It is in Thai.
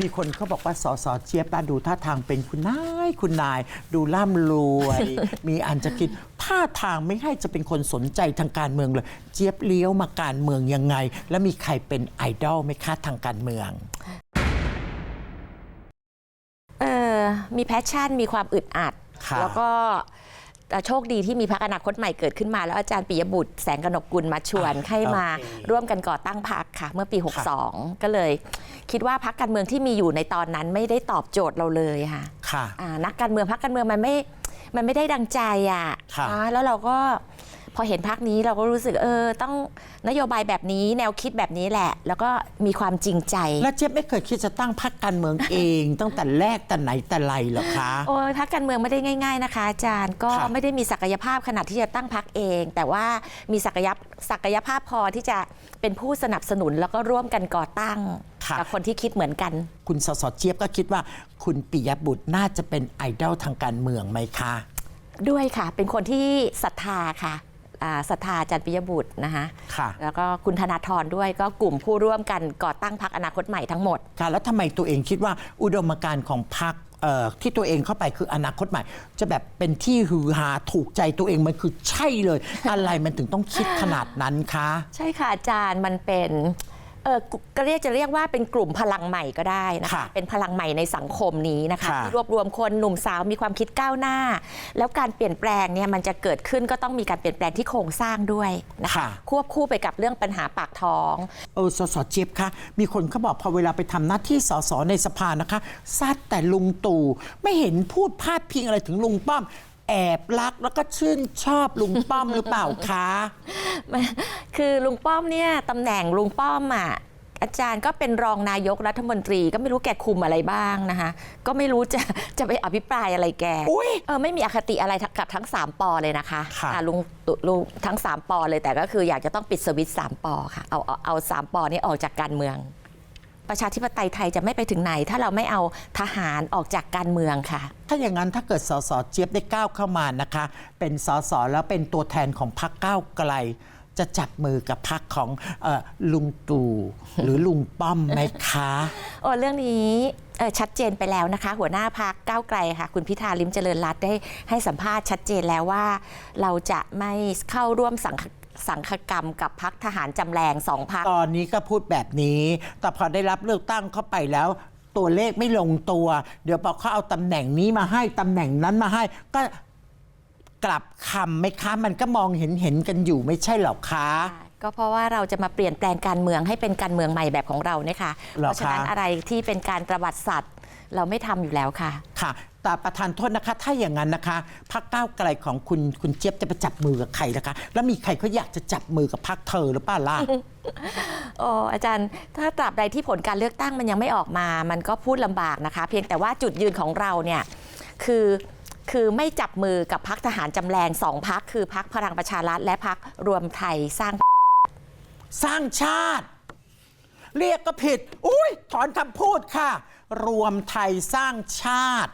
มีคนเขาบอกว่าสอสอเจี๊ยบอะดูท่าทางเป็นคุณนายคุณนาย ดูร่ำรวย มีอันจะคิดท่าทางไม่ให้จะเป็นคนสนใจทางการเมืองเลย เจี๊ยบเลี้ยวมาการเมืองยังไง แล้วมีใครเป็นไอดอลไหมคะทางการเมืองเออมีแพชชั่นมีความอึดอัด ค่ะ แล้วก็เอ่อโชคดีที่มีพักอนาคตใหม่เกิดขึ้นมา แล้วอาจารย์ปิยบุตรแสงกนกกุลมาชวนอะให้มาโอเคร่วมกันก่อตั้งพักค่ะ เมื่อปีค่ะ62 ก็เลย คิดว่าพักการเมืองที่มีอยู่ในตอนนั้นไม่ได้ตอบโจทย์เราเลยค่ะค่ะอ่านักการเมืองพักการเมืองมันไม่มันไม่ได้ดังใจอะค่ะอ่าแล้วเราก็พอเห็นพักนี้เราก็รู้สึกเออ ต้องนโยบายแบบนี้แนวคิดแบบนี้แหละ แล้วก็มีความจริงใจ แล้วเจี๊ยบไม่เคยคิดจะตั้งพรรคการเมืองเอง ตั้งแต่แรกแต่ไหนแต่ไรเหรอคะ โอ้ยพักการเมืองไม่ได้ง่าย ๆนะคะ อาจารย์ก็ครับ ไม่ได้มีศักยภาพขนาดที่จะตั้งพักเอง แต่ว่ามีศักยภศักยภาพพอที่จะเป็นผู้สนับสนุนแล้วก็ร่วมกันก่อตั้งค่ะ กับคนที่คิดเหมือนกัน คุณสสเจี๊ยบก็คิดว่าคุณปิยบุตรน่าจะเป็นไอดอลทางการเมืองไหมคะ ด้วยค่ะ เป็นคนที่ศรัทธาค่ะอ่าศรัทธาอาจารย์ปิยบุตรนะคะค่ะ แล้วก็คุณธนาธรด้วยก็กลุ่มผู้ร่วมกันก่อตั้งพักอนาคตใหม่ทั้งหมด ค่ะ แล้วทำไมตัวเองคิดว่าอุดมการณ์ของพรรคเอ่อที่ตัวเองเข้าไปคืออนาคตใหม่ จะแบบเป็นที่ฮือฮาถูกใจตัวเองมันคือใช่เลย อะไรมันถึงต้องคิดขนาดนั้นคะ ใช่ค่ะอาจารย์มันเป็น เออกุก็เรียกจะเรียกว่าเป็นกลุ่มพลังใหม่ก็ได้นะคะ ค่ะเป็นพลังใหม่ในสังคมนี้นะคะค่ะที่รวบรวมคนหนุ่มสาวมีความคิดก้าวหน้า แล้วการเปลี่ยนแปลงเนี่ยมันจะเกิดขึ้นก็ต้องมีการเปลี่ยนแปลงที่โครงสร้างด้วยนะคะ ค่ะ ควบคู่ไปกับเรื่องปัญหาปากท้อง เออสสเจี๊ยบคะมีคนเขาบอกพอเวลาไปทำหน้าที่สสในสภานะคะซัดแต่ลุงตู่ไม่เห็นพูดพาดพิงอะไรถึงลุงป้อม แอบรักแล้วก็ชื่นชอบลุงป้อมหรือเปล่าคะ คือลุงป้อมเนี่ยตำแหน่งลุงป้อมอะอาจารย์ก็เป็นรองนายกรัฐมนตรีก็ไม่รู้แกคุมอะไรบ้างนะคะ ก็ไม่รู้จะจะไปอภิปรายอะไรแกอุ๊ยเออไม่มีอคติอะไรกับทั้ง 3 ปอเลยนะคะค่ะอ่าลุงตุลุงทั้ง 3 ปอเลยแต่ก็คืออยากจะต้องปิดสวิตช์3ปอค่ะเอาเอาเอาสามปอนี้ออกจากการเมือง ประชาธิปไตยไทยจะไม่ไปถึงไหน ถ้าเราไม่เอาทหารออกจากการเมืองค่ะ ถ้าอย่างนั้นถ้าเกิดสสเจี๊ยบได้ก้าวเข้ามานะคะ เป็นสสแล้วเป็นตัวแทนของพรรคก้าวไกล จะจับมือกับพรรคของเออลุงตู่ หรือลุงป้อมไหมคะ โอ้เรื่องนี้เอ่อชัดเจนไปแล้วนะคะ หัวหน้าพักก้าวไกลค่ะ คุณพิธาลิมเจริญรัตน์ได้ให้สัมภาษณ์ชัดเจนแล้วว่า เราจะไม่เข้าร่วมสังค สังคกรรมกับพักทหารจำแรงสองพัก ตอนนี้ก็พูดแบบนี้ แต่พอได้รับเลือกตั้งเข้าไปแล้ว ตัวเลขไม่ลงตัว เดี๋ยวพอเขาเอาตำแหน่งนี้มาให้ตำแหน่งนั้นมาให้ ก็กลับคำไหมคะมันก็มองเห็นเห็นกันอยู่ไม่ใช่หรอคะ ก็เพราะว่าเราจะมาเปลี่ยนแปลงการเมืองให้เป็นการเมืองใหม่แบบของเราเนี่ยค่ะเหรอเพราะฉะนั้นคะ อะไรที่เป็นการประวัติศาสตร์ เราไม่ทำอยู่แล้วค่ะ ค่ะแต่ประธานโทษนะคะ ถ้าอย่างนั้นนะคะพรรคก้าวไกลของคุณคุณเจี๊ยบจะไปจับมือกับใครนะคะ แล้วมีใครเขาอยากจะจับมือกับพรรคเธอหรือเปล่าล่ะโอ้อาจารย์ ถ้าตราบใดที่ผลการเลือกตั้งมันยังไม่ออกมา มันก็พูดลำบากนะคะ เพียงแต่ว่าจุดยืนของเราเนี่ยคือคือไม่จับมือกับพักทหารจำแรงสองพักคือพักพลังประชารัฐและพักรวมไทยสร้างสร้างชาติ เรียกก็ผิด อุ้ยถอนคำพูดค่ะ รวมไทยสร้างชาติ